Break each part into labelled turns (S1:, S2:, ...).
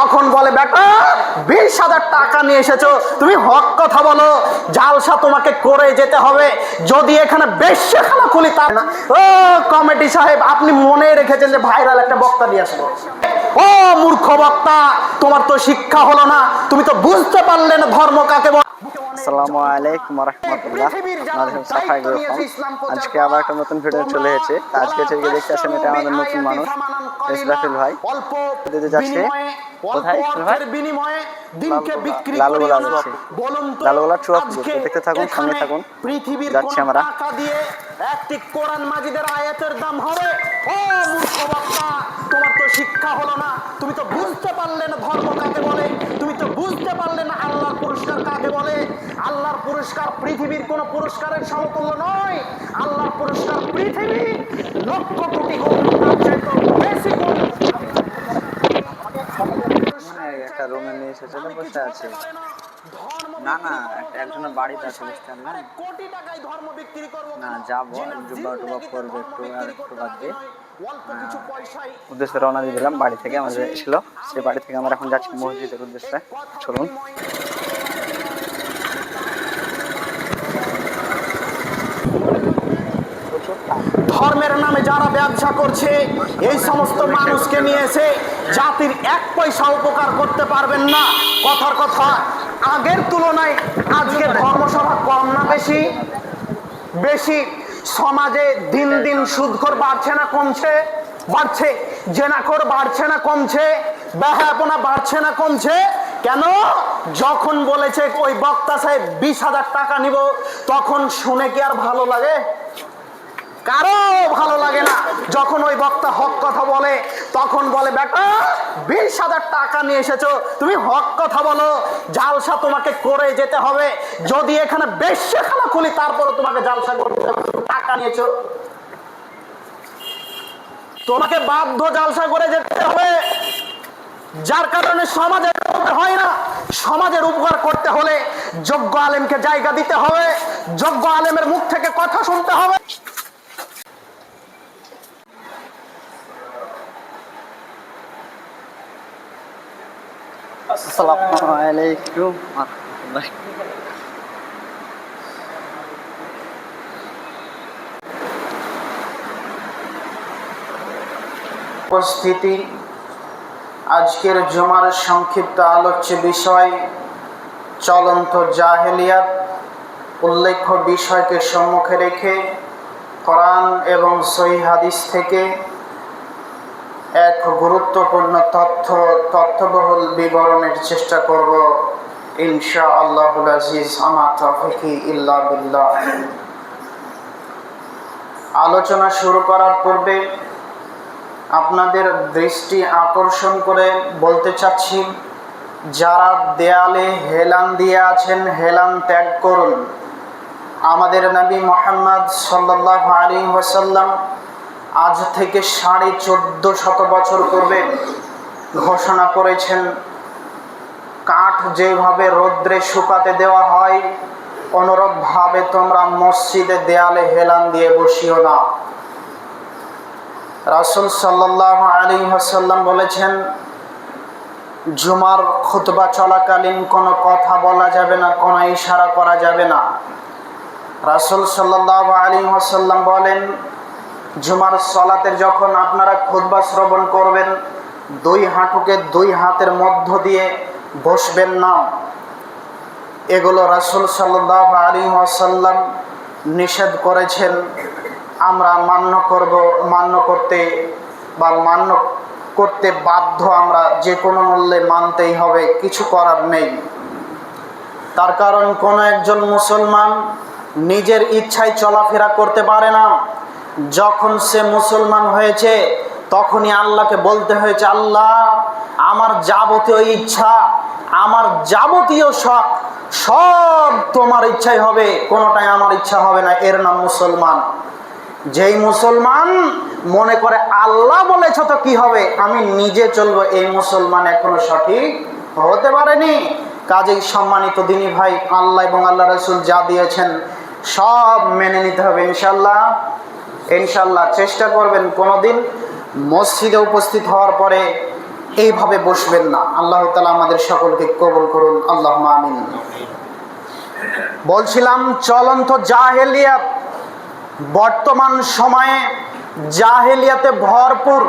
S1: তখন বলে, বেটা, বিশ হাজার টাকা নিয়ে এসেছ। তুমি হক কথা বলো। জালসা তোমাকে করে যেতে হবে। যদি এখানে বেশ্যখানা খুলি তার না। ও কমিটি সাহেব, আপনি মনে রেখেছেন যে ভাইরাল একটা বক্তা নিয়ে আসব। ও মূর্খ বক্তা তোমার তো শিক্ষা হলো না তুমি তো বুঝতে পারলে না ধর্ম কাকে বলে।
S2: আসসালামু আলাইকুম রহমতুল্লাহ। সাফাই আজকে আবার একটা নতুন ভিডিও চলে এসেছে। আজকে থেকে দেখতে আসেন এটা আমাদের নতুন মানুষ ইসরাফিল ভাই।
S1: অল্প
S2: দিতে যাচ্ছে। কোথায়?
S1: বিনিময়ে দিনকে বিক্রি
S2: লালগোলা যাচ্ছে।
S1: বলুন তো
S2: লালগোলা।
S1: আজকে
S2: দেখতে থাকুন,
S1: এখানে
S2: থাকুন।
S1: পৃথিবীর
S2: যাচ্ছি আমরা।
S1: দিয়ে একটি কোরআন মাজিদের আয়াতের দাম হবে। ও মূর্খ বক্তা তোমার তো শিক্ষা হলো না তুমি তো বুঝতে পারলে না ধর্ম কাকে বলে তুমি তো বুঝতে পারলে না আল্লাহর পুরস্কার কাকে বলে। আল্লাহর পুরস্কার পৃথিবীর কোন পুরস্কারের সমতুল্য নয়। আল্লাহর পুরস্কার পৃথিবী লক্ষ কোটি গুণ তার চাইতেও বেশি গুণ
S2: একটা রুমে নিয়ে এসেছে বসে আছে। না না একজনের বাড়িতে আছে বুঝতে পারলেন
S1: কোটি টাকায় ধর্ম বিক্রি করব
S2: না যাব জুব্বা টুবা করব একটু আর একটু বাদ দিয়ে উদ্দেশ্যে রওনা দিয়ে দিলাম। বাড়ি থেকে আমাদের ছিল সেই বাড়ি থেকে আমরা এখন যাচ্ছি মসজিদের উদ্দেশ্যে। চলুন।
S1: ধর্মের নামে যারা ব্যবসা করছে এই সমস্ত মানুষকে নিয়ে এসে জাতির এক পয়সা উপকার করতে পারবেন না। কথার কথা আগের তুলনায় আজকে ধর্মসভা কম না বেশি? বেশি সমাজে দিন দিন সুদখোর বাড়ছে না, কমছে, বাড়ছে, জেনাখোর বাড়ছে না, কমছে বেহাপনা বাড়ছে না, কমছে। কেন? যখন বলেছে ওই বক্তা সাহেব বিশ হাজার টাকা নিব, তখন শুনে কি আর ভালো লাগে? কারও ভালো লাগে না। যখন ওই বক্তা হক কথা বলে, তখন বলে, বেটা, বিশ হাজার টাকা নিয়ে এসেছ, তুমি হক কথা বলো। জালসা তোমাকে করে যেতে হবে। যদি এখানে বেশ্যখানা খুলি তারপরে তোমাকে জালসা করতে হবে। টাকা নিয়েছো? তোমাকে বাধ্য জালসা করে যেতে হবে। যার কারণে সমাজের হয় না, সমাজের উপকার করতে হলে যোগ্য আলেমকে জায়গা দিতে হবে, যোগ্য আলেমের মুখ থেকে কথা শুনতে হবে।
S2: আসসালামু আলাইকুম।
S1: উপস্থিতি। আজকের জমার সংক্ষিপ্ত আলোচ্য বিষয়, চলন্ত জাহেলিয়াত, উল্লেখ্য বিষয়কে সম্মুখে রেখে কোরআন এবং সহি হাদিস থেকে এক গুরুত্বপূর্ণ তথ্য, তথ্যবহুল বিবরণের চেষ্টা করব। ইনশা বিল্লাহ। আলোচনা শুরু করার পূর্বে আপনাদের দৃষ্টি আকর্ষণ করে বলতে চাচ্ছি, যারা দেয়ালে হেলান দিয়ে আছেন, হেলান ত্যাগ করুন। আমাদের নবী মোহাম্মদ সাল্লাহ আলী ওয়াসাল্লাম আজ থেকে সাড়ে চোদ্দ শত বছর পূর্বে ঘোষণা করেছেন, কাঠ যেভাবে রৌদ্রে শুকাতে দেওয়া হয়, অনুরূপভাবে তোমরা মসজিদে দেয়ালে হেলান দিয়ে বসিও না। রাসুল সাল্লাহ আলী হাসাল্লাম বলেছেন, জুমার খুতবা চলাকালীন কোনো কথা বলা যাবে না, কোনো ইশারা করা যাবে না। রাসুল সাল্লাহ আলী হাসাল্লাম বলেন, জুমার সলাতের যখন আপনারা খুতবা শ্রবণ করবেন, দুই হাঁটুকে দুই হাতের মধ্য দিয়ে বসবেন না। এগুলো রাসুল সাল্লাহ আলী আসাল্লাম নিষেধ করেছেন। আমরা মান্য করব, মান্য করতে বা মান্য করতে বাধ্য আমরা যে কোনো মূল্যে মানতেই হবে, কিছু করার নেই। তার কারণ কোনো একজন মুসলমান নিজের ইচ্ছায় চলাফেরা করতে পারে না। যখন সে মুসলমান হয়েছে, তখনই আল্লাহকে বলতে হয়েছে, আল্লাহ, আমার যাবতীয় ইচ্ছা, আমার যাবতীয় শখ, সব তোমার ইচ্ছাই হবে, কোনোটাই আমার ইচ্ছা হবে না। এর নাম মুসলমান। যেই মুসলমান মনে করে আল্লাহ বলেছ তো কি হবে? আমি নিজে চলবো, এই মুসলমান এখনও সঠিক হতে পারেনি। কাজেই সম্মানিত দিনই ভাই, আল্লাহ এবং আল্লাহ রসুল যা দিয়েছেন সব মেনে নিতে হবে ইনশাল্লাহ ইনশাল্লাহ চেষ্টা করবেন কোনোদিন মসজিদে উপস্থিত হওয়ার পরে এইভাবে বসবেন না। আল্লাহ তালা আমাদের সকলকে কবল করুন। আল্লাহ আমিন। বলছিলাম, চলন্ত জাহেলিয়াত বর্তমান সময়ে জাহেলিয়াতে ভরপুর।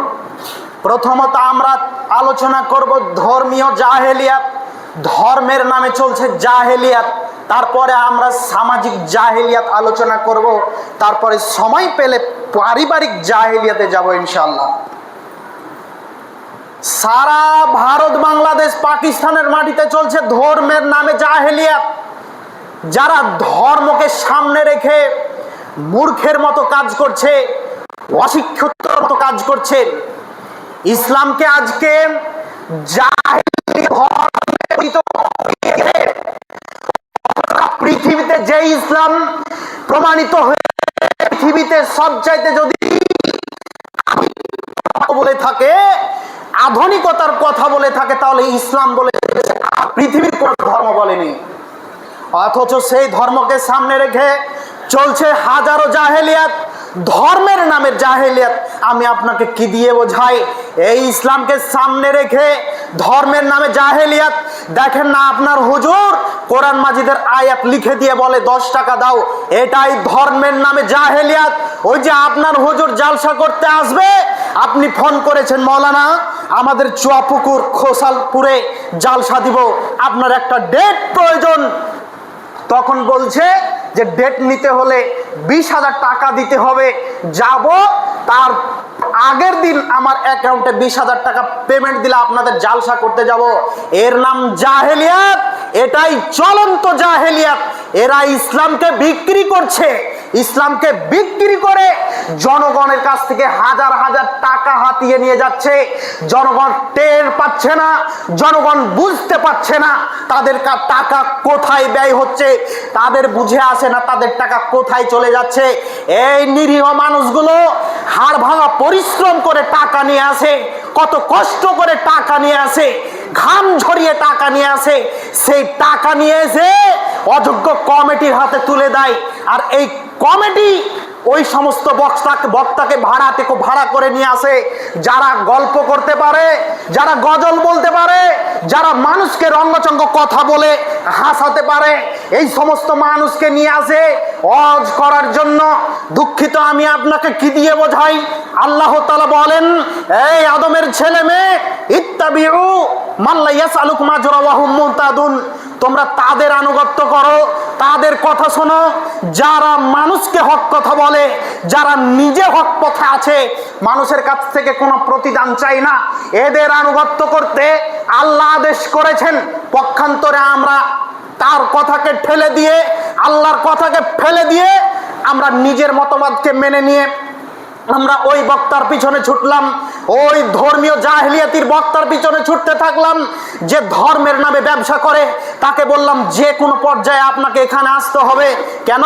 S1: প্রথমত আমরা আলোচনা করব ধর্মীয় জাহেলিয়াত। ধর্মের নামে চলছে জাহেলিয়াত। তারপরে আমরা সামাজিক জাহেলিয়াত আলোচনা করব। তারপরে সময় পেলে পারিবারিক জাহেলিয়াতে যাব ইনশাল্লাহ সারা ভারত, বাংলাদেশ, পাকিস্তানের মাটিতে চলছে ধর্মের নামে জাহেলিয়াত। যারা ধর্মকে সামনে রেখে মূর্খের মতো কাজ করছে, অশিক্ষিতর মতো কাজ করছে। ইসলামকে আজকে পৃথিবীতে যে ইসলাম প্রমাণিত হয়ে পৃথিবীতে সব চাইতে যদি বলে থাকে, আধুনিকতার কথা বলে থাকে, তাহলে ইসলাম বলে পৃথিবীর কোন ধর্ম বলেনি। অথচ সেই ধর্মকে সামনে রেখে চলছে হাজারো জাহেলিয়াত, ধর্মের নামে জাহেলিয়াত। আমি আপনাকে কি দিয়ে বোঝাই? এই ইসলামকে সামনে রেখে ধর্মের নামে জাহেলিয়াত, দেখেন না আপনার হুজুর, কোরআন মাজিদের আয়াত লিখে দিয়ে বলে, দশ টাকা দাও। এটাই ধর্মের নামে জাহেলিয়াত। ওই যে আপনার হুজুর জালসা করতে আসবে, আপনি ফোন করেছেন, মৌলানা, আমাদের চুয়াপুকুর খোসালপুরে জালসা দিব, আপনার একটা ডেট প্রয়োজন। তখন বলছে যে ডেট নিতে হলে বিশ হাজার টাকা দিতে হবে। যাব, তার আগের দিন আমার অ্যাকাউন্টে বিশ হাজার টাকা পেমেন্ট দিলে আপনাদের জালসা করতে যাব। এর নাম জাহেলিয়াত, এটাই চলন্ত জাহেলিয়াত। এরা ইসলামকে বিক্রি করছে। ইসলামকে বিক্রি করে জনগণের কাছ থেকে হাজার হাজার টাকা হাতিয়ে নিয়ে যাচ্ছে। জনগণ টের পাচ্ছে না, জনগণ বুঝতে পারছে না তাদের টাকা কোথায় ব্যয় হচ্ছে। তাদের বুঝে আসে না তাদের টাকা কোথায় চলে যাচ্ছে। এই নিরীহ মানুষগুলো হাড় ভাঙা পরিশ্রম করে টাকা নিয়ে আসে, কত কষ্ট করে টাকা নিয়ে আসে, ঘাম ঝরিয়ে টাকা নিয়ে আসে। সেই টাকা নিয়ে এসে অযোগ্য কমিটির হাতে তুলে দেয়। আর এই কমিটি ওই সমস্ত বক্তাকে বক্তাকে ভাড়া থেকে ভাড়া করে নিয়ে আসে। যারা গল্প করতে পারে, যারা গজল বলতে পারে, যারা মানুষকে রঙ্গচঙ্গ কথা বলে হাসাতে পারে, এই সমস্ত মানুষকে নিয়ে আসে অজ করার জন্য। দুঃখিত, আমি আপনাকে কি দিয়ে বোঝাই? আল্লাহ তালা বলেন, এই আদমের ছেলে মেয়ে, ইত্তাবিউ মাল্লা ইয়াসআলুক মাজরা ওয়া মুহতাদুন তোমরা তাদের আনুগত্য করো, তাদের কথা শোনো। যারা মানুষকে হক কথা বলে, যারা নিজে হক পথে আছে, মানুষের কাছ থেকে কোনো প্রতিদান চাই না। এদের আনুগত্য করতে আল্লাহ আদেশ করেছেন। পক্ষান্তরে আমরা তার কথাকে ঠেলে দিয়ে, আল্লাহর কথাকে ফেলে দিয়ে আমরা নিজের মতবাদকে মেনে নিয়ে আমরা ওই বক্তার পিছনে ছুটলাম, ওই ধর্মীয় জাহিলিয়াতির বক্তার পিছনে ছুটতে থাকলাম, যে ধর্মের নামে ব্যবসা করে, তাকে বললাম, যে কোনো পর্যায়ে আপনাকে এখানে আসতে হবে। কেন?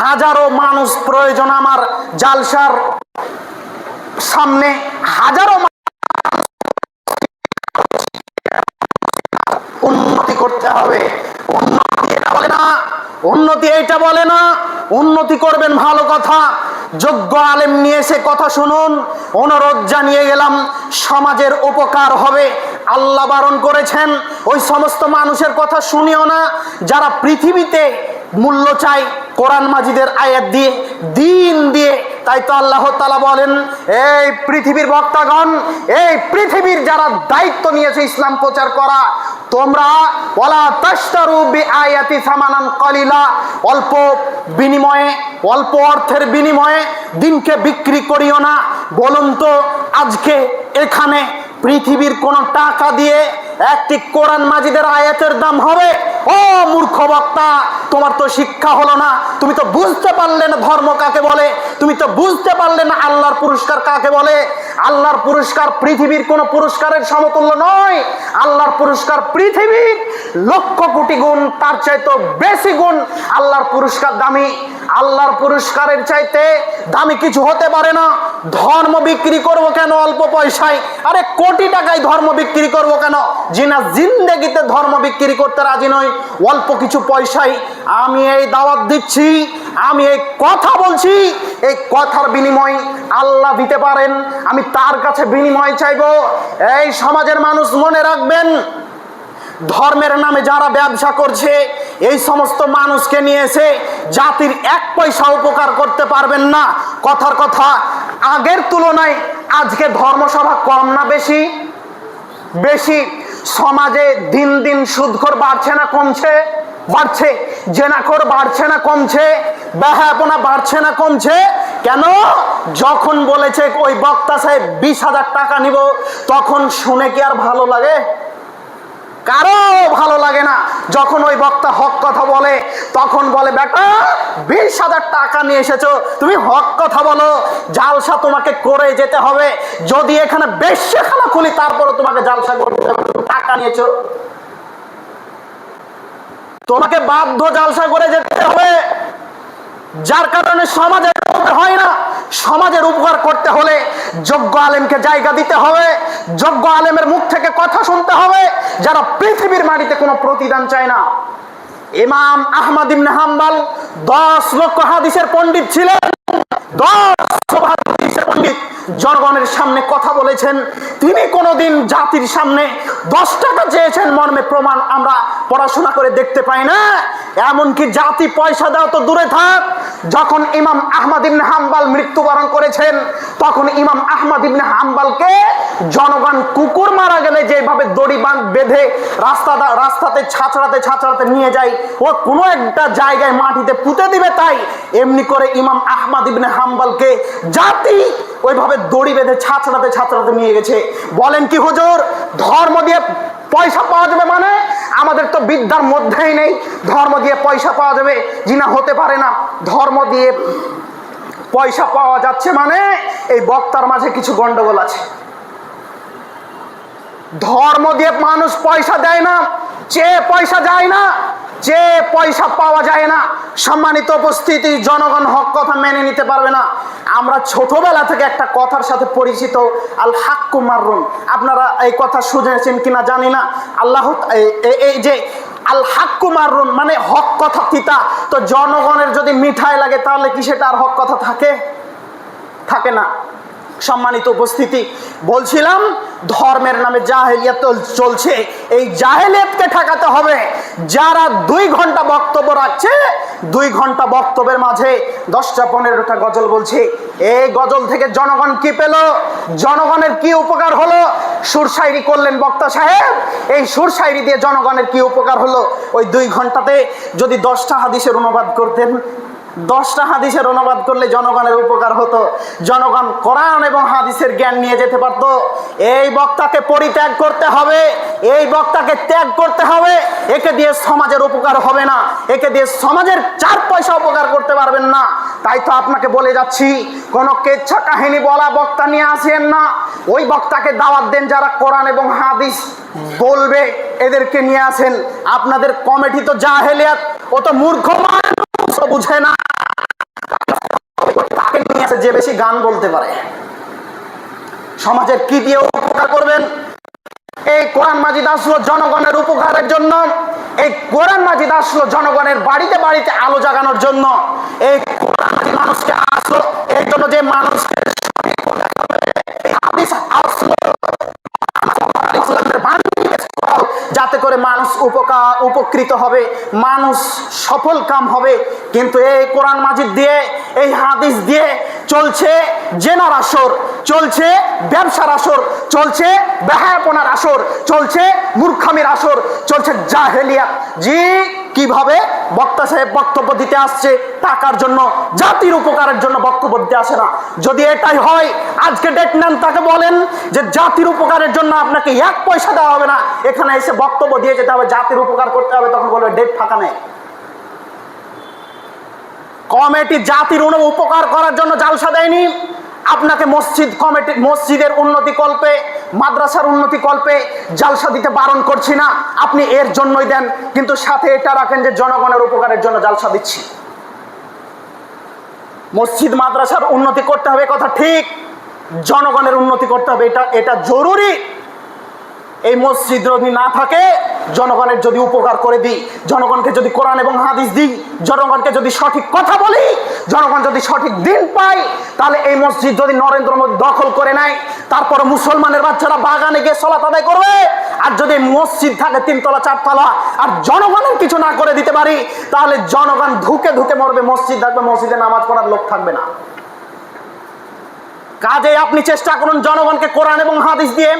S1: হাজারো মানুষ প্রয়োজন আমার জালসার সামনে, হাজারো উন্নতি করতে হবে। উন্নতি এটা বলে না, উন্নতি এইটা বলে না, উন্নতি করবেন ভালো কথা। যোগ্য আলেম নিয়ে এসে কথা শুনুন, অনুরোধ জানিয়ে গেলাম, সমাজের উপকার হবে। আল্লাহ বারণ করেছেন, ওই সমস্ত মানুষের কথা শুনিও না, যারা পৃথিবীতে মূল্য চাই কোরআন মাজিদের আয়াত দিয়ে, দিন দিয়ে, তাই তো আল্লাহ তালা বলেন, এই পৃথিবীর বক্তাগণ, এই পৃথিবীর যারা দায়িত্ব নিয়েছে ইসলাম প্রচার করা তোমরা ওলা তাস্তারু বি আয়াতি সামানান কলিলা, অল্প বিনিময়ে, অল্প অর্থের বিনিময়ে দিনকে বিক্রি করিও না। বলুন তো আজকে এখানে পৃথিবীর কোন টাকা দিয়ে একটি কোরআন মাজিদের আয়াতের দাম হবে? ও মূর্খ বক্তা, তোমার তো শিক্ষা হলো না। তুমি তো বুঝতে পারলে না ধর্ম কাকে বলে। তুমি তো বুঝতে পারলে না আল্লাহর পুরস্কার কাকে বলে। আল্লাহর পুরস্কার পৃথিবীর কোনো পুরস্কারের সমতুল্য নয়। আল্লাহর পুরস্কার পৃথিবীর লক্ষ কোটি গুণ, তার চাইতো বেশি গুণ আল্লাহর পুরস্কার দামি আল্লাহর পুরস্কারের চাইতে দামি কিছু হতে পারে না। ধর্ম বিক্রি করব কেন অল্প পয়সায়? আরে কোটি টাকায় ধর্ম বিক্রি করব কেন? জিনা জিন্দেগিতে ধর্ম বিক্রি করতে রাজি নয় অল্প কিছু পয়সায় আমি এই দাওয়াত দিচ্ছি, আমি এই কথা বলছি, এই কথার বিনিময় আল্লাহ দিতে পারেন। আমি তার কাছে বিনিময় চাইব। এই সমাজের মানুষ মনে রাখবেন ধর্মের নামে যারা ব্যবসা করছে, এই সমস্ত মানুষকে নিয়ে এসে জাতির এক পয়সা উপকার করতে পারবেন না। কথার কথা, আগের তুলনায় আজকে ধর্মসভা কম না বেশি? বেশি। সমাজে দিন দিন সুদখোর বাড়ছে না কমছে? বাড়ছে। জেনাখোর বাড়ছে না কমছে? ব্যাহাপনা বাড়ছে না কমছে? কেন? যখন বলেছে ওই বক্তা সাহেব, বিশ হাজার টাকা নিব, তখন শুনে কি আর ভালো লাগে? কারও ভালো লাগে না। যখন ওই বক্তা হক কথা বলে, তখন বলে, বেটা, বিশ হাজার টাকা নিয়ে এসেছ। তুমি হক কথা বলো। জালসা তোমাকে করে যেতে হবে। যদি এখানে বেশি খানা খুলি তারপরে তোমাকে জালসা করতে হবে। টাকা নিয়েছো। তোমাকে বাধ্য জালসা করে যেতে হবে। যার কারণে সমাজের উপকার হয় না। সমাজের উপকার করতে হলে যোগ্য আলেমকে জায়গা দিতে হবে। যোগ্য আলেমের মুখ থেকে কথা শুনতে হবে, যারা পৃথিবীর মাটিতে কোনো প্রতিদান চায় না। ইমাম আহমদ ইবনে হাম্বাল দশ লক্ষ হাদিসের পণ্ডিত ছিলেন। দশ জনগণের সামনে কথা বলেছেন। তিনি কোনোদিন জাতির সামনে দশ টাকা চেয়েছেন, মর্মে প্রমাণ আমরা পড়াশোনা করে দেখতে পাই না। এমনকি জাতি পয়সা দেওয়া তো দূরে থাক, যখন ইমাম আহমদ ইবনে হাম্বাল মৃত্যুবরণ করেছেন, তখন ইমাম আহমদ ইবনে হাম্বালকে জনগণ কুকুর মারা গেলে যেভাবে দড়ি বাঁধ বেঁধে রাস্তা রাস্তাতে ছাঁচড়াতে ছাঁচড়াতে নিয়ে যায়, ও কোনো একটা জায়গায় মাটিতে পুঁতে দিবে তাই, এমনি করে ইমাম আহমদ ইবনে হাম্বালকে জাতি ওইভাবে দড়ি বেঁধে ছাঁচড়াতে ছাঁচড়াতে নিয়ে গেছে। বলেন কি হুজুর? ধর্ম দিয়ে পয়সা পাওয়া যাবে মানে? আমাদের তো বিদ্যার মধ্যেই নেই। ধর্ম দিয়ে পয়সা পাওয়া যাবে, জিনা হতে পারে না। ধর্ম দিয়ে পয়সা পাওয়া যাচ্ছে মানে? এই বক্তার মাঝে কিছু গন্ডগোল আছে। ধর্ম দিয়ে মানুষ পয়সা দেয় না, চেয়ে পয়সা যায় না। যে পয়সা পাওয়া যায় না, সম্মানিত উপস্থিতি, জনগণ হক কথা মেনে নিতে পারবে না। আমরা ছোটবেলা থেকে একটা কথার সাথে পরিচিত, আল হাক্কু মাররুন আপনারা এই কথা শুনেছেন কিনা জানি না। আল্লাহ, এই- যে আল হাক্কু মাররুন মানে হক কথা তিতা। তো জনগণের যদি মিঠাই লাগে, তাহলে কি সেটা আর হক কথা থাকে? থাকে না। সম্মানিত উপস্থিতি। বলছিলাম, ধর্মের নামে জাহেলিয়াত চলছে। এই জাহেলিয়াতকে ঠেকাতে হবে। যারা দুই ঘণ্টা বক্তব্য রাখছে, দুই ঘণ্টা বক্তব্যের মাঝে দশটা পনেরোটা গজল বলছে। এই গজল থেকে জনগণ কি পেল? জনগণের কি উপকার হলো? সুরসাইরি করলেন বক্তা সাহেব। এই সুরসাইরি দিয়ে জনগণের কি উপকার হলো? ওই দুই ঘন্টাতে যদি দশটা হাদিসের অনুবাদ করতেন দশটা হাদিসের অনুবাদ করলে জনগণের উপকার হতো। জনগণ কোরআন এবং হাদিসের জ্ঞান নিয়ে যেতে পারত। এই বক্তাকে পরিত্যাগ করতে হবে, এই বক্তাকে ত্যাগ করতে হবে। একে দিয়ে সমাজের উপকার হবে না, একে দিয়ে সমাজের চার পয়সা উপকার করতে পারবেন না। তাই তো আপনাকে বলে যাচ্ছি, কোনো কেচ্ছা কাহিনী বলা বক্তা নিয়ে আসেন না। ওই বক্তাকে দাওয়াত দেন যারা কোরআন এবং হাদিস বলবে, এদেরকে নিয়ে আসেন। আপনাদের কমিটি তো যা জাহেলিয়াত, ও তো মূর্খ মানুষ। ও বুঝে না, তাকে নিয়ে আসে যে বেশি গান বলতে পারে। সমাজের কি দিয়ে উপকার করবেন? এই কোরআন মাজিদ আসলো জনগণের উপকারের জন্য। এই কোরআন মাজিদ আসলো জনগণের বাড়িতে বাড়িতে আলো জাগানোর জন্য। এই কোরআন মানুষকে আসলো এই জন্য যে মানুষকে আসলো। যাতে করে মানুষ উপকার উপকৃত হবে, মানুষ সফল কাম হবে। কিন্তু এই কোরআন মাজিদ দিয়ে, এই হাদিস দিয়ে চলছে জেনার আসর, চলছে ব্যবসার আসর, চলছে বেহায়াপনার আসর, চলছে মূর্খামির আসর, চলছে জাহেলিয়া জি, কীভাবে? বক্তা সাহেব বক্তব্য দিতে আসছে টাকার জন্য, জাতির উপকারের জন্য বক্তব্য দিতে আসে না। যদি এটাই হয়, আজকে ডেট নেন, তাকে বলেন যে জাতির উপকারের জন্য আপনাকে এক পয়সা দেওয়া হবে না। এখানে এসে বক্তব্য দিয়ে যেতে হবে, জাতির উপকার করতে হবে, তখন বলবে ডেট ফাঁকা নেই। কমিটি জাতির উপকার করার জন্য জালসা দেয়নি। আপনাকে মসজিদ কমিটি, মসজিদের উন্নতি কল্পে, মাদ্রাসার উন্নতি কল্পে জালসা দিতে বারণ করছি না। আপনি এর জন্যই দেন, কিন্তু সাথে এটা রাখেন যে জনগণের উপকারের জন্য জালসা দিচ্ছি। মসজিদ, মাদ্রাসার উন্নতি করতে হবে কথা ঠিক। জনগণের উন্নতি করতে হবে, এটা এটা জরুরি। এই মসজিদ যদি না থাকে জনগণের যদি উপকার করে দিই, জনগণকে যদি কোরআন এবং হাদিস দিই, জনগণকে যদি সঠিক কথা বলি, জনগণ যদি সঠিক দিন পায়, তাহলে এই মসজিদ যদি নরেন্দ্র মোদী দখল করে নেয় তারপরে মুসলমানের বাচ্চারা বাগানে গিয়ে সলাত আদায় করবে। আর যদি মসজিদ থাকে তিনতলা, চারতলা, আর জনগণের কিছু না করে দিতে পারি, তাহলে জনগণ ধুকে ধুকে মরবে, মসজিদ থাকবে, মসজিদে নামাজ পড়ার লোক থাকবে না। কাজে আপনি চেষ্টা করুন জনগণকে কোরআন এবং হাদিস দিয়ে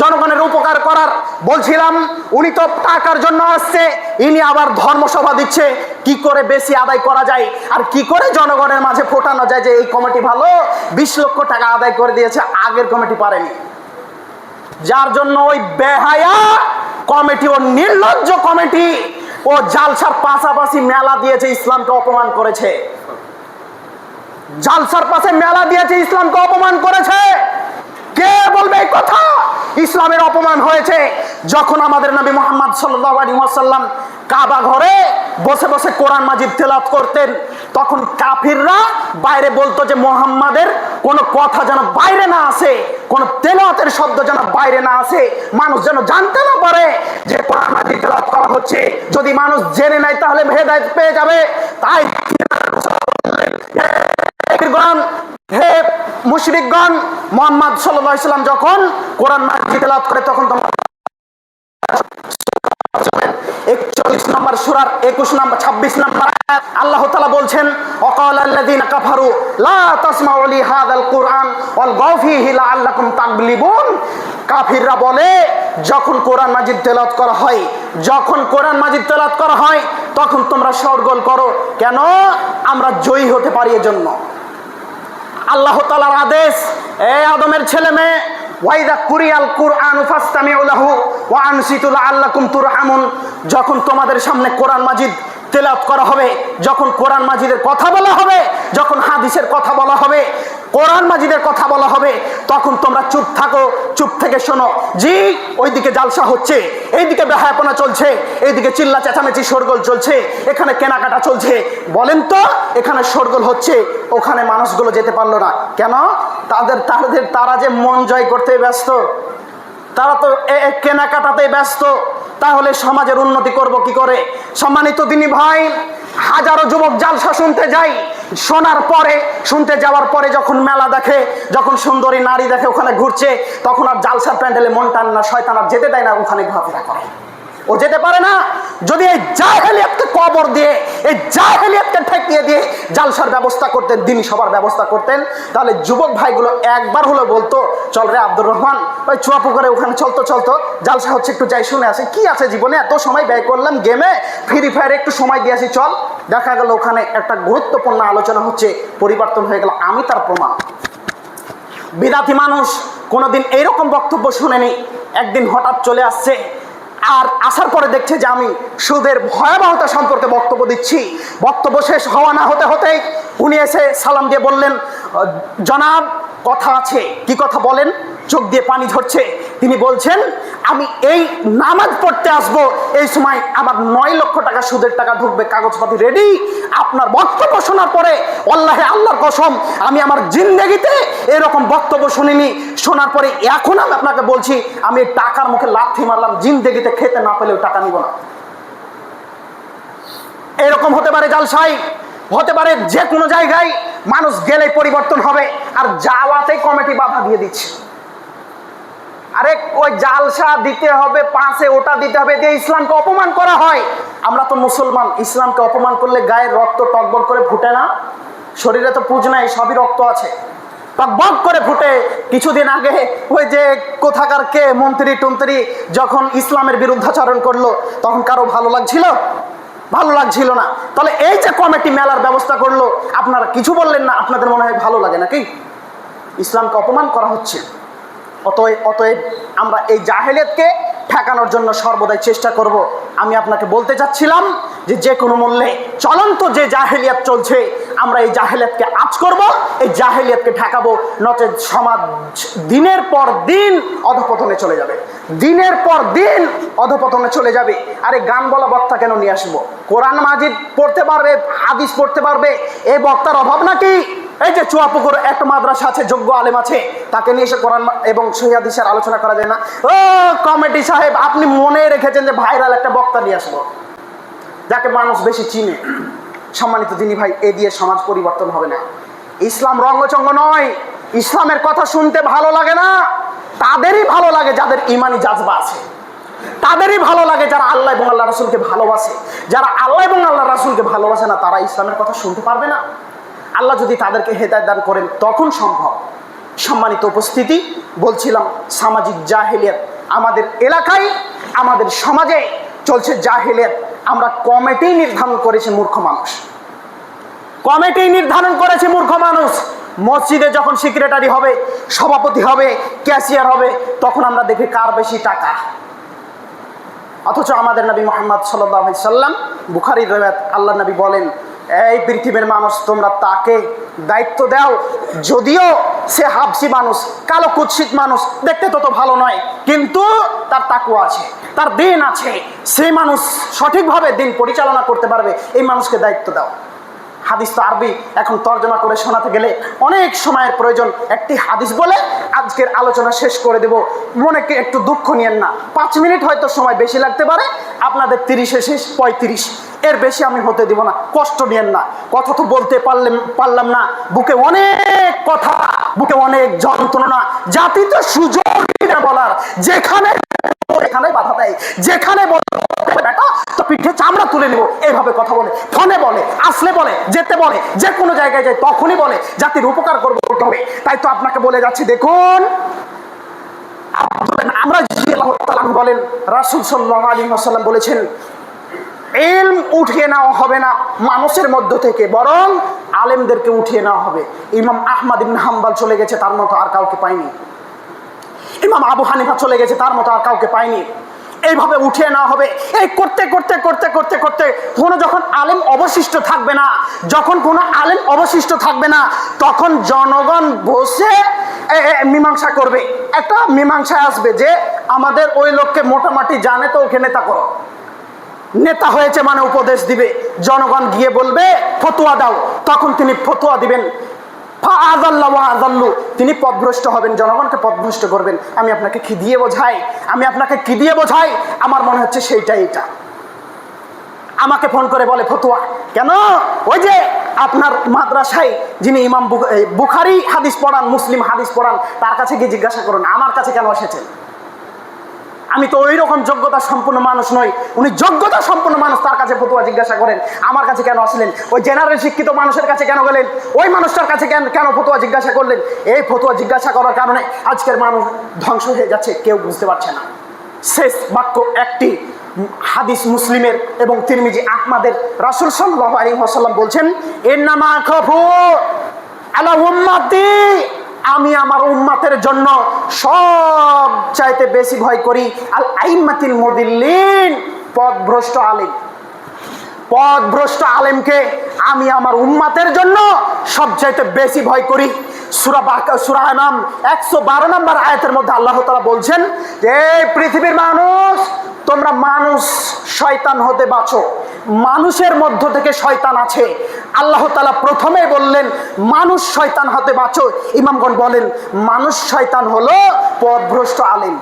S1: জনগণের উপকার করার। বলছিলাম, উনি তো টাকার জন্য আসছে, ইনি আবার ধর্মসভা দিচ্ছে। কি করে বেশি আদায় করা যায়? আর কি করে জনগণের মাঝে ফোটানো যায় যে এই কমিটি ভালো? বিশ লক্ষ টাকা আদায় করে দিয়েছে, আগের কমিটি পারেনি। যার জন্য ওই বেহায়া কমিটি, ও নির্লজ্জ কমিটি, ও জালসার পাশাপাশি মেলা দিয়েছে, ইসলামকে অপমান করেছে। জালসার পাশে মেলা দিয়েছে, ইসলামকে অপমান করেছে। কে বলবে এই কথা? ইসলামের অপমান হয়েছে যখন আমাদের নবী মোহাম্মদ ওয়াসাল্লাম কাবা ঘরে বসে বসে কোরআন মাজিদ তেলাওয়াত করতেন। তখন কাফিররা বাইরে বলতো যে, মোহাম্মদের কোনো কথা যেন বাইরে না আসে, কোন তেলাওয়াতের শব্দ যেন বাইরে না আসে। মানুষ যেন জানতে না পারে যে, কোরআন মাজিদ তেলাওয়াত করা হচ্ছে। যদি মানুষ জেনে নেয়, তাহলে হেদায়েত পেয়ে যাবে। তাই হে মুশরিকগণ, মোহাম্মদ যখন কোরআন মাজিদ তেলাওয়াত করে, তখন তোমরা একচল্লিশ নম্বর সুরার একুশ নম্বর, ছাব্বিশ নম্বর আল্লাহ তালা বলছেন, অকাল আল্লাদিন কাফারু, লা তাসমাউ লি হাদাল কুরআন ওয়াল গাফিহি লাআল্লাকুম তাগলিবুন। কাফিররা বলে, যখন কোরআন মাজিদ তেলাওয়াত করা হয়, যখন কোরআন মাজিদ তেলাওয়াত করা হয়, তখন তোমরা শোরগোল করো। কেন? আমরা জয়ী হতে পারি এজন্য। আল্লাহ তালার আদেশ, এ আদমের ছেলে মেয়ে, ওয়াইদা কুরিয়াল কুরআন ফাস্তামিউ লাহু ওয়া আল্লাহ কুমতুর তুরহামুন। যখন তোমাদের সামনে কোরআন মাজিদ তেলাওয়াত করা হবে, যখন কোরআন মাজিদের কথা বলা হবে, যখন হাদিসের কথা বলা হবে, কোরআন মাজিদের কথা বলা হবে, তখন তোমরা চুপ থাকো, চুপ থেকে শোনো। জি, ওইদিকে জালসা হচ্ছে, এইদিকে বেহায়াপনা চলছে, এইদিকে চিল্লা, চেঁচামেচি, শোরগোল চলছে, এখানে কেনাকাটা চলছে। বলেন তো, এখানে শোরগোল হচ্ছে, ওখানে মানুষগুলো যেতে পারল না। কেন? তাদের তাদের, তারা যে মন জয় করতে ব্যস্ত। তারা তো কেনাকাটাতে ব্যস্ত, তাহলে সমাজের উন্নতি করব কি করে? সম্মানিত তিনি ভাই, হাজারো যুবক জালসা শুনতে যাই, শোনার পরে, শুনতে যাওয়ার পরে যখন মেলা দেখে, যখন সুন্দরী নারী দেখে ওখানে ঘুরছে, তখন আর জালসার প্যান্ডেলে মন টান না শয়তান আর যেতে দেয় না, ওখানে ঘোরাফেরা করে। ও যেতে পারে না। যদি এই জাহেলিয়াতকে কবর দিয়ে, এই জাহেলিয়াতকে ঠেকিয়ে দিয়ে জালসার ব্যবস্থা করতেন দিনই সবার ব্যবস্থা করতেন, তাহলে যুবক ভাইগুলো একবার হলো বলতো, চল রে আব্দুর রহমান, ওই চুয়াপুকুরে ওখানে চলতো চলতো। জালসা হচ্ছে একটু যাই, শুনে আসে। কি আছে জীবনে? এত সময় ব্যয় করলাম গেমে। ফ্রি ফায়ারে একটু সময় দিয়ে আসি, চল। দেখা গেল ওখানে একটা গুরুত্বপূর্ণ আলোচনা হচ্ছে, পরিবর্তন হয়ে গেল। আমি তার প্রমাণ। বিদাতি মানুষ কোনোদিন এইরকম বক্তব্য শুনেনি। একদিন হঠাৎ চলে আসছে। আর আসার পরে দেখছে যে আমি সুদের ভয়াবহতা সম্পর্কে বক্তব্য দিচ্ছি। বক্তব্য শেষ হওয়া না হতে হতে উনি এসে সালাম দিয়ে বললেন "আহ, জনাব কথা আছে কি কথা বলেন? চোখ দিয়ে পানি ঝরছে তিনি বলছেন, আমি এই নামাজ পড়তে আসব। এই সময় আমার নয় লক্ষ টাকা সুদের টাকা ঢুকবে, কাগজপাতি রেডি আপনার বক্তব্য শোনার পরে আল্লাহে আল্লাহর কসম, আমি আমার জিন্দেগিতে এরকম বক্তব্য শুনিনি। শোনার পরে এখন আমি আপনাকে বলছি, আমি টাকার মুখে লাথি মারলাম, জিন্দেগিতে খেতে না পেলেও টাকা নিব না। এরকম হতে পারে জালসাই হতে পারে যে কোনো জায়গায় মানুষ গেলে পরিবর্তন হবে, আর যাওয়াতে কমিটি বাধা দিয়ে দিচ্ছে। আরে ওই জালসা দিতে হবে, পাঁচে ওটা দিতে হবে, দিয়ে ইসলামকে অপমান করা হয়। আমরা তো মুসলমান, ইসলামকে অপমান করলে গায়ের রক্ত টকবক করে ফুটে না? শরীরে তো পুজ নাই, সবই রক্ত আছে। টকবক করে ফুটে। কিছুদিন আগে ওই যে কোথাকার কে, মন্ত্রী টন্ত্রী, যখন ইসলামের বিরুদ্ধাচরণ করল, তখন কারও ভালো লাগছিল? ভালো লাগছিল না। তাহলে এই যে কমিটি মেলার ব্যবস্থা করল, আপনারা কিছু বললেন না, আপনাদের মনে হয় ভালো লাগে নাকি? ইসলামকে অপমান করা হচ্ছে। অতএব অতএব আমরা এই জাহেলিয়তকে ঠেকানোর জন্য সর্বদাই চেষ্টা করব। আমি আপনাকে বলতে চাচ্ছিলাম যে যে কোনো মূল্যে চলন্ত যে জাহেলিয়াত চলছে, আমরা এই জাহেলিয়াতকে আজ করব, এই জাহেলিয়াতকে ঠেকাবো নচেত সমাজ দিনের পর দিন অধপতনে চলে যাবে। দিনের পর দিন অধপতনে চলে যাবে। আরে গান বলা বক্তা কেন নিয়ে আসব? কোরআন মাজিদ পড়তে পারবে, হাদিস পড়তে পারবে এই বক্তার অভাব নাকি? এই যে চুয়াপুকুর একটা মাদ্রাসা আছে, যোগ্য আলেম আছে, তাকে নিয়ে এসে কোরআন এবং সহিদিসের আলোচনা করা যায় না। ও, কমিটি সাহেব, আপনি মনে রেখেছেন যে ভাইরাল একটা বক্তা নিয়ে আসব, যাকে মানুষ বেশি চিনে। সম্মানিত দিনী ভাই, এ দিয়ে সমাজ পরিবর্তন হবে না। ইসলাম রঙ্গচঙ্গ নয়, ইসলামের কথা শুনতে ভালো লাগে না, তাদেরই ভালো লাগে যাদের ইমানি জাজবা আছে। তাদেরই ভালো লাগে যারা আল্লাহ এবং আল্লাহ রাসুলকে ভালোবাসে। যারা আল্লাহ এবং আল্লাহ রাসুলকে ভালোবাসে না, তারা ইসলামের কথা শুনতে পারবে না। আল্লাহ যদি তাদেরকে হেদায়ত দান করেন, তখন সম্ভব। সম্মানিত উপস্থিতি, বলছিলাম, সামাজিক জাহেলিয়াত আমাদের এলাকায়, আমাদের সমাজে চলছে জাহেলিয়াত। আমরা কমিটি নির্ধারণ করেছে মূর্খ মানুষ। কমিটি নির্ধারণ করেছে মূর্খ মানুষ। মসজিদে যখন সেক্রেটারি হবে, সভাপতি হবে ক্যাশিয়ার হবে, তখন আমরা দেখি কার বেশি টাকা। অথচ আমাদের নবী মোহাম্মদ সাল্লাম, বুখারির রেবাত আল্লাহ নবী বলেন এই পৃথিবীর মানুষ, তোমরা তাকে দায়িত্ব দাও। যদিও সে হাবসি মানুষ, কালো কুৎসিত মানুষ, দেখতে তত ভালো নয়, কিন্তু তার তাকু আছে, তার দিন আছে। সেই মানুষ সঠিকভাবে দিন পরিচালনা করতে পারবে, এই মানুষকে দায়িত্ব দাও। হাদিস তো আরবি। এখন তর্জমা করে শোনাতে গেলে অনেক সময়ের প্রয়োজন। একটি হাদিস বলে আজকের আলোচনা শেষ করে দেব। মনেকে একটু দুঃখ নিয়েন না। পাঁচ মিনিট হয়তো সময় বেশি লাগতে পারে। আপনাদের তিরিশে শেষ, পঁয়ত্রিশ। এর বেশি আমি হতে দিব না। কষ্ট নিয়েন না। কথা তো বলতে পারলাম পারলাম না। বুকে অনেক কথা, বুকে অনেক যন্ত্রণা। জাতি তো সুযোগ বলার। যেখানে এখানে বাধা দেয়। যেখানে বেটা তো পিঠে চামড়া তুলে নেব। এইভাবে কথা বলে, ফোনে বলে, আসলে বলে, যেতে বলে, যে কোনো জায়গায় যায় তখনই বলে, জাতির উপকার করব হবে। তাই তো আপনাকে বলে যাচ্ছি, দেখুন। আমরা বলেন রাসূল আলাইহি ওয়াসাল্লাম বলেছেন এলম উঠিয়ে নেওয়া হবে না মানুষের মধ্য থেকে, বরং আলেমদেরকে উঠিয়ে নেওয়া হবে। ইমাম আহমদ ইবনে হাম্বাল চলে গেছে, তার মতো আর কাউকে পাইনি ইমাম আবু হানিফা চলে গেছে, তার মতো আর কাউকে পাইনি এইভাবে উঠিয়ে নেওয়া হবে। এই করতে করতে করতে করতে করতে কোনো যখন আলেম অবশিষ্ট থাকবে না, যখন কোনো আলেম অবশিষ্ট থাকবে না, তখন জনগণ বসে মীমাংসা করবে। একটা মীমাংসা আসবে যে, আমাদের ওই লোককে মোটামুটি জানে তো, ওকে নেতা করো। নেতা হয়েছে মানে উপদেশ দিবে। জনগণ গিয়ে বলবে, ফতুয়া দাও। তখন তিনি ফতুয়া দিবেন। তিনি পদভ্রষ্ট হবেন, জনগণকে পদভ্রষ্ট করবেন। আমি আপনাকে কি দিয়ে বোঝাই? আমি আপনাকে কি দিয়ে বোঝাই? আমার মনে হচ্ছে সেইটাই এটা। আমাকে ফোন করে বলে, ফতুয়া। কেন? ওই যে আপনার মাদ্রাসায় যিনি ইমাম বুখ- বুখারি হাদিস পড়ান, মুসলিম হাদিস পড়ান, তার কাছে গিয়ে জিজ্ঞাসা করুন, আমার কাছে কেন এসেছেন? আমি তো ওই রকম যোগ্যতা সম্পূর্ণ মানুষ নই। উনি যোগ্যতা সম্পূর্ণ মানুষ, তার কাছে ফতুয়া জিজ্ঞাসা করেন, আমার কাছে কেন আসলেন? ওই জেনারেল শিক্ষিত মানুষের কাছে কেন গেলেন? ওই মানুষটার কাছে কেন কেন ফতুয়া জিজ্ঞাসা করলেন? এই ফতুয়া জিজ্ঞাসা করার কারণে আজকের মানুষ ধ্বংস হয়ে যাচ্ছে, কেউ বুঝতে পারছে না। শেষ বাক্য একটি হাদিস মুসলিমের এবং তিরমিজি আহমাদের রাসুল সাল্লাহ আলী সাল্লাম বলছেন এর নামা আলা উম্মাতি। আমি আমার উম্মাতের জন্য সব চাইতে বেশি ভয় করি আল আইমাতিল মদিল্লিন, পথভ্রষ্ট আলিম। পথভ্রষ্ট আলেমকে আমি আমার উম্মাতের জন্য সবচাইতে বেশি ভয় করি। সুরা বাক- সুরা নাম একশো বারো নম্বর আয়াতের মধ্যে আল্লাহ তালা বলছেন যে পৃথিবীর মানুষ, তোমরা মানুষ, শয়তান হতে বাঁচো। মানুষের মধ্য থেকে শয়তান আছে। আল্লাহ তালা প্রথমে বললেন, মানুষ শয়তান হতে বাঁচো। ইমামগণ বলেন, মানুষ শয়তান হলো পথভ্রষ্ট আলেম।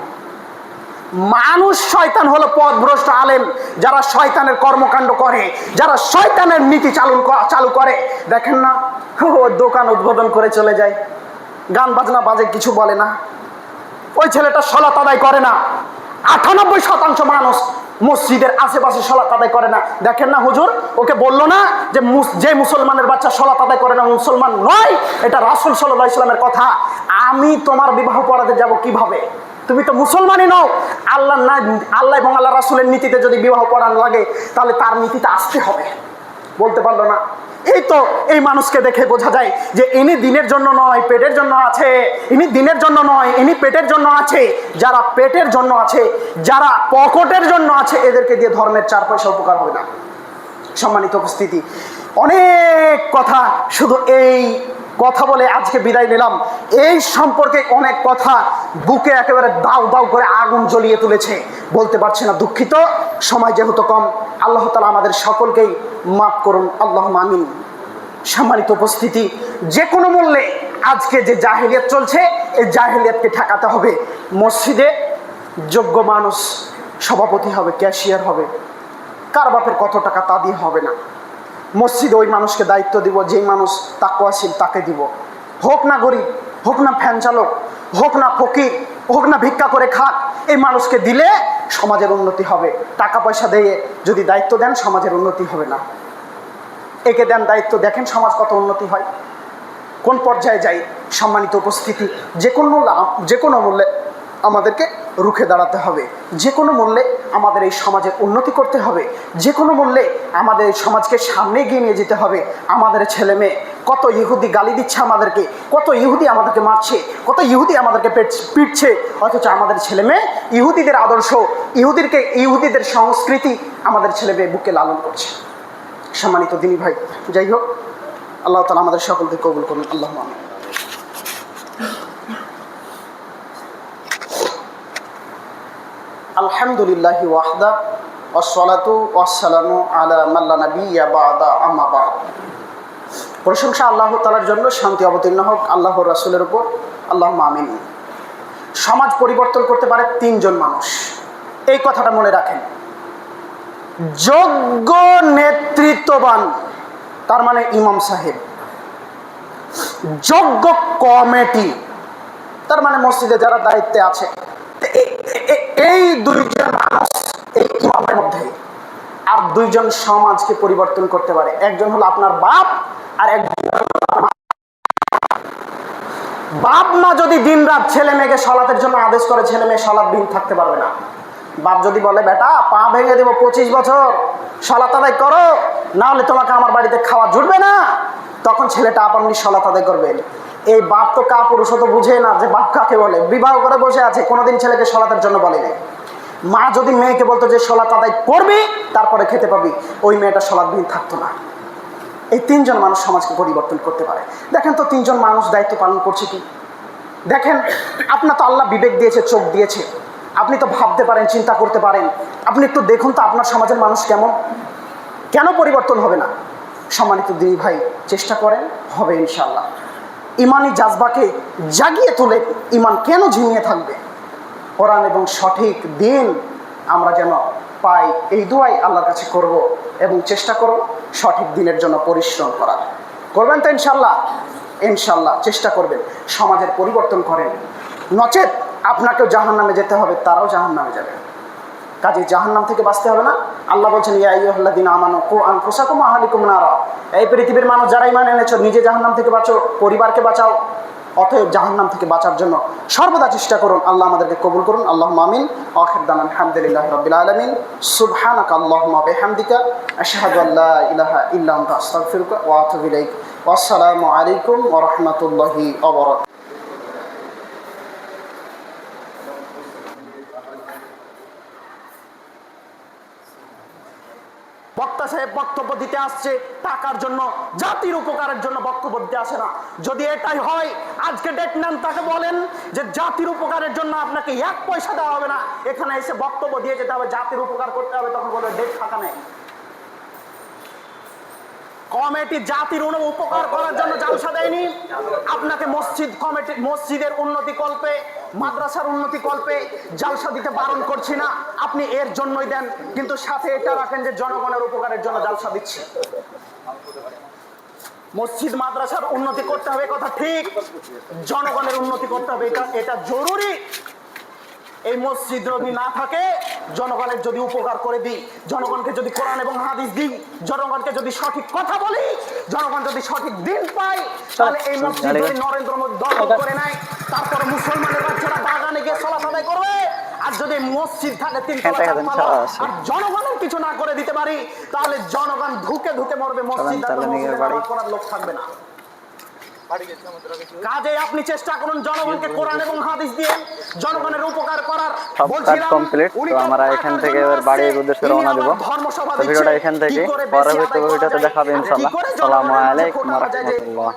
S1: মানুষ শয়তান হলো পথভ্রষ্ট আলেম, যারা শয়তানের কর্মকাণ্ড করে, যারা শয়তানের নীতি চালু চালু করে। দেখেন না ও দোকান উদ্বোধন করে চলে যায়। গান বাজনা বাজে, কিছু বলে না। ওই ছেলেটা সলাত আদায় করে না। আটানব্বই শতাংশ মানুষ মসজিদের আশেপাশে সলাত আদায় করে না। দেখেন না হুজুর, ওকে বলল না যে যে মুসলমানের বাচ্চা সলাত আদায় করে না মুসলমান নয়, এটা রাসুল সাল্লাহ ইসলামের কথা। আমি তোমার বিবাহ পড়াতে যাব কীভাবে? তুমি তো মুসলমানই নও। আল্লাহ না আল্লাহ এবং আল্লাহ রাসুলের নীতিতে যদি বিবাহ পড়ান লাগে, তাহলে তার নীতিতে আসতে হবে। বলতে পারল না? এই তো এই মানুষকে দেখে বোঝা যায় যে ইনি দিনের জন্য নয়, পেটের জন্য আছে। ইনি দিনের জন্য নয়, ইনি পেটের জন্য আছে। যারা পেটের জন্য আছে, যারা পকেটের জন্য আছে, এদেরকে দিয়ে ধর্মের চার পয়সা উপকার হবে না। সম্মানিত উপস্থিতি। অনেক কথা শুধু এই কথা বলে আজকে বিদায় নিলাম। এই সম্পর্কে অনেক কথা বুকে একেবারে দাউ দাউ করে আগুন জ্বলিয়ে তুলেছে। বলতে পারছি না, দুঃখিত। সময় যেহেতু কম, আল্লাহ তালা আমাদের সকলকেই মাফ করুন। আল্লাহ আমিন। সম্মানিত উপস্থিতি যে কোনো মূল্যে আজকে যে জাহিলিয়াত চলছে, এই জাহিলিয়াতকে ঠেকাতে হবে। মসজিদে যোগ্য মানুষ সভাপতি হবে, ক্যাশিয়ার হবে। কার বাপের কত টাকা তা দিয়ে হবে না। মসজিদে ওই মানুষকে দায়িত্ব দিব, যেই মানুষ তাকুয়াশীল তাকে দিব। হোক না গরিব, হোক না ফ্যান চালক, হোক না ফকির, হোক না ভিক্ষা করে খাক, এই মানুষকে দিলে সমাজের উন্নতি হবে। টাকা পয়সা দিয়ে যদি দায়িত্ব দেন, সমাজের উন্নতি হবে না। একে দেন দায়িত্ব, দেখেন সমাজ কত উন্নতি হয়। কোন পর্যায়ে যাই সম্মানিত উপস্থিতি? যে কোনো যে কোনো মূল্যে আমাদেরকে রুখে দাঁড়াতে হবে। যে কোনো মূল্যে আমাদের এই সমাজের উন্নতি করতে হবে। যে কোনো মূল্যে আমাদের এই সমাজকে সামনে এগিয়ে নিয়ে যেতে হবে। আমাদের ছেলে মেয়ে, কত ইহুদি গালি দিচ্ছে আমাদেরকে, কত ইহুদি আমাদেরকে মারছে, কত ইহুদি আমাদেরকে পিটছে, অথচ আমাদের ছেলে মেয়ে ইহুদিদের আদর্শ, ইহুদিরকে, ইহুদিদের সংস্কৃতি আমাদের ছেলে মেয়ে বুকে লালন করছে। সম্মানিত দিনী ভাই, যাই হোক, আল্লাহ তালা আমাদের সকলকে কবুল করুন। আল্লাহ আমিন। আলহামদুলিল্লাহ ওয়াহদা ওসলাতু ওয়াসালামু আলা মাল্লা নবিয়া বাদা, আম্মা প্রশংসা আল্লাহ তালার জন্য, শান্তি অবতীর্ণ হোক আল্লাহ রাসুলের উপর। আল্লাহ আমিন। সমাজ পরিবর্তন করতে পারে তিনজন মানুষ। এই কথাটা মনে রাখেন। যোগ্য নেতৃত্ববান, তার মানে ইমাম সাহেব। যোগ্য কমিটি, তার মানে মসজিদে যারা দায়িত্বে আছে এই দুইজন মানুষ এই ইমামের মধ্যে। আর দুইজন সমাজকে পরিবর্তন করতে পারে। একজন হলো আপনার বাপ, আর একজন। বাপ মা যদি দিন রাত ছেলে মেয়েকে সলাতের জন্য আদেশ করে, ছেলে মেয়ে সলাৎ দিন থাকতে পারবে না। বাপ যদি বলে, বেটা, পা ভেঙে দেবো পঁচিশ বছর সলাত আদায় করো, না হলে তোমাকে আমার বাড়িতে খাওয়া জুটবে না। তখন ছেলেটা আপনি সলাত আদায় করবেন। এই বাপ তো কা তো বুঝে না যে বাপ কাকে বলে। বিবাহ করে বসে আছে, কোনোদিন ছেলেকে সলাতের জন্য বলেনি। মা যদি মেয়েকে বলতো যে সলাত আদায় করবি, তারপরে খেতে পাবি, ওই মেয়েটা সলাৎবিহীন থাকতো না। এই তিনজন মানুষ সমাজকে পরিবর্তন করতে পারে। দেখেন তো তিনজন মানুষ দায়িত্ব পালন করছে কি? দেখেন, আপনার তো আল্লাহ বিবেক দিয়েছে, চোখ দিয়েছে। আপনি তো ভাবতে পারেন, চিন্তা করতে পারেন। আপনি একটু দেখুন তো আপনার সমাজের মানুষ কেমন। কেন পরিবর্তন হবে না? সম্মানিত দিনী ভাই, চেষ্টা করেন, হবে ইনশাল্লাহ ইমানি জাজবাকে জাগিয়ে তুলে ইমান কেন ঝিমিয়ে থাকবে? কোরআন এবং সঠিক দিন আমরা যেন পাই, এই দুয়াই আল্লাহর কাছে করব এবং চেষ্টা করব সঠিক দিনের জন্য পরিশ্রম করার। করবেন তো ইনশাল্লাহ ইনশাল্লাহ চেষ্টা করবেন। সমাজের পরিবর্তন করেন। নচেত আপনাকেও জাহান নামে যেতে হবে, তারাও জাহান নামে যাবে। কাজে জাহান্নাম থেকে বাঁচতে হবে না। আল্লাহ বলছেন, ইয়া আইয়ুহাল্লাযীনা আমানু কু আনফুসাকুম ওয়া আহলিকুম নারা। এই পৃথিবীর মানুষ যারাই মানে এনেছো, নিজে জাহান্নাম থেকে বাঁচো, পরিবারকে বাঁচাও, অতএব জাহান্নাম থেকে বাঁচার জন্য সর্বদা চেষ্টা করুন। আল্লাহ আমাদেরকে কবুল করুন। আল্লাহ মামিন আখির দান আলহামদুলিল্লাহ রাব্বিল আলামিন। সুবহানাকা আল্লাহুম্মা বিহামদিকা। আশহাদু আল্লা ইলাহা ইল্লা আস্তাগফিরুকা ওয়া আতুবু ইলাইক। ওয়াসসালামু আলাইকুম ওয়া রাহমাতুল্লাহি ওয়া বারাকাতুহু। বক্তা সাহেব বক্তব্য দিতে আসছে টাকার জন্য, জাতির উপকারের জন্য বক্তব্য দিতে আসে না। যদি এটাই হয়, আজকে ডেট নেন, তাকে বলেন যে জাতির উপকারের জন্য আপনাকে এক পয়সা দেওয়া হবে না। এখানে এসে বক্তব্য দিয়ে যেতে হবে, জাতির উপকার করতে হবে, তখন বলবে ডেট ফাঁকা নেই। কমিটি জাতির উপকার করার জন্য জালসা দেয়নি। আপনাকে মসজিদ কমিটি, মসজিদের উন্নতি কল্পে, মাদ্রাসার উন্নতি কল্পে জালসা দিতে বারণ করছি না। আপনি এর জন্যই দেন, কিন্তু সাথে এটা রাখেন যে জনগণের উপকারের জন্য জালসা দিচ্ছি। মসজিদ, মাদ্রাসার উন্নতি করতে হবে কথা ঠিক। জনগণের উন্নতি করতে হবে, এটা এটা জরুরি। এই মসজিদ যদি না থাকে জনগণের যদি উপকার করে দিই জনগণকে যদি কোরআন এবং হাদিস দিই জনগণকে যদি সঠিক কথা বলি জনগণ যদি সঠিক দিন পায় তাহলে এই মসজিদ যদি নরেন্দ্র মোদী দখল করে নেয় তারপরে মুসলমানের বাচ্চারা বাগানে গিয়ে আদায় করবে আর যদি মসজিদ থাকে তিন
S2: হ্যাঁ।
S1: আর জনগণের কিছু না করে দিতে পারি তাহলে জনগণ ধুকে ধুকে মরবে মসজিদ পড়ার লোক থাকবে না। কাজে আপনি চেষ্টা করুন জনগণকে কোরআন এবং হাদিস দিয়ে জনগণের উপকার করার। বলছিলাম,
S2: কমপ্লিট তো আমরা এখান থেকে এবার বাড়ির উদ্দেশ্যে রওনা দেব। ভিডিওটা এখান
S1: কি
S2: থেকে
S1: করে বেশি
S2: পরবর্তী ভিডিওতে দেখাবে
S1: আর কি
S2: ইনশাল্লাহ
S1: করে
S2: সালামু আলাইকুম
S1: ওয়া
S2: রহমতুল্লাহ।